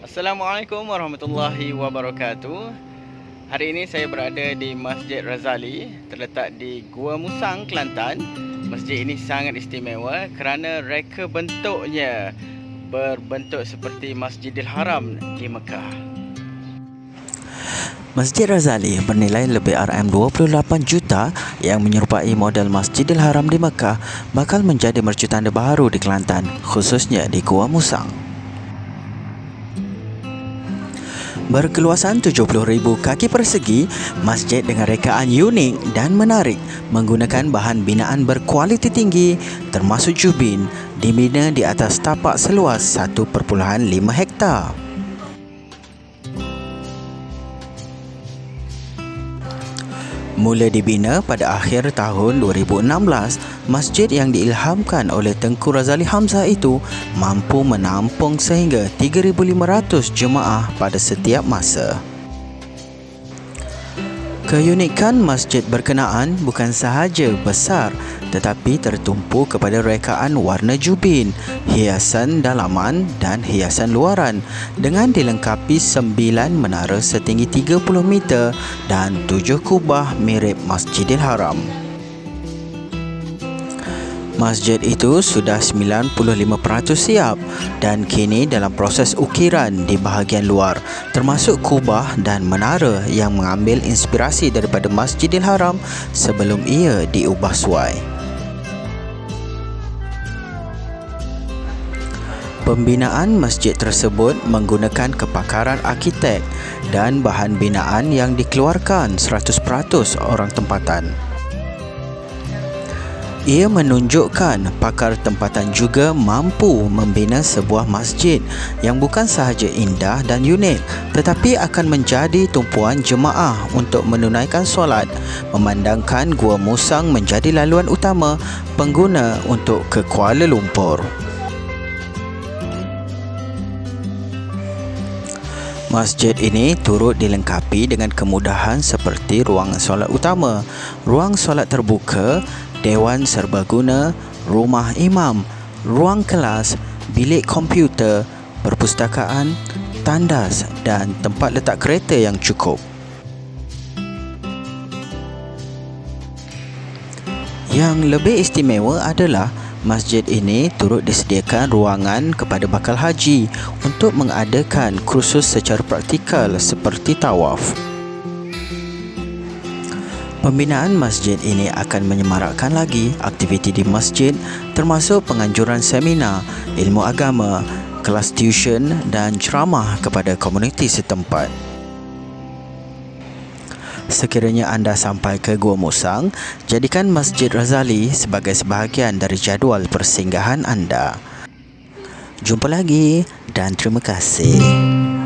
Assalamualaikum warahmatullahi wabarakatuh. Hari ini saya berada di Masjid Razali terletak di Gua Musang, Kelantan. Masjid ini sangat istimewa kerana reka bentuknya berbentuk seperti Masjidil Haram di Mekah. Masjid Razali bernilai lebih RM28 juta yang menyerupai model Masjidil Haram di Mekah bakal menjadi mercutanda baru di Kelantan khususnya di Gua Musang. Berkeluasan 70,000 kaki persegi, masjid dengan rekaan unik dan menarik menggunakan bahan binaan berkualiti tinggi termasuk jubin dibina di atas tapak seluas 1.5 hektar. Mula dibina pada akhir tahun 2016, masjid yang diilhamkan oleh Tengku Razali Hamzah itu mampu menampung sehingga 3,500 jemaah pada setiap masa. Keunikan masjid berkenaan bukan sahaja besar tetapi tertumpu kepada rekaan warna jubin, hiasan dalaman dan hiasan luaran dengan dilengkapi sembilan menara setinggi 30 meter dan tujuh kubah mirip Masjidil Haram. Masjid itu sudah 95% siap dan kini dalam proses ukiran di bahagian luar termasuk kubah dan menara yang mengambil inspirasi daripada Masjidil Haram sebelum ia diubah suai. Pembinaan masjid tersebut menggunakan kepakaran arkitek dan bahan binaan yang dikeluarkan 100% orang tempatan. Ia menunjukkan pakar tempatan juga mampu membina sebuah masjid yang bukan sahaja indah dan unik tetapi akan menjadi tumpuan jemaah untuk menunaikan solat memandangkan Gua Musang menjadi laluan utama pengguna untuk ke Kuala Lumpur. Masjid ini turut dilengkapi dengan kemudahan seperti ruang solat utama, ruang solat terbuka dewan serbaguna, rumah imam, ruang kelas, bilik komputer, perpustakaan, tandas dan tempat letak kereta yang cukup. Yang lebih istimewa adalah masjid ini turut disediakan ruangan kepada bakal haji untuk mengadakan kursus secara praktikal seperti tawaf. Pembinaan masjid ini akan menyemarakkan lagi aktiviti di masjid termasuk penganjuran seminar, ilmu agama, kelas tuition dan ceramah kepada komuniti setempat. Sekiranya anda sampai ke Gua Musang, jadikan Masjid Razali sebagai sebahagian dari jadual persinggahan anda. Jumpa lagi dan terima kasih.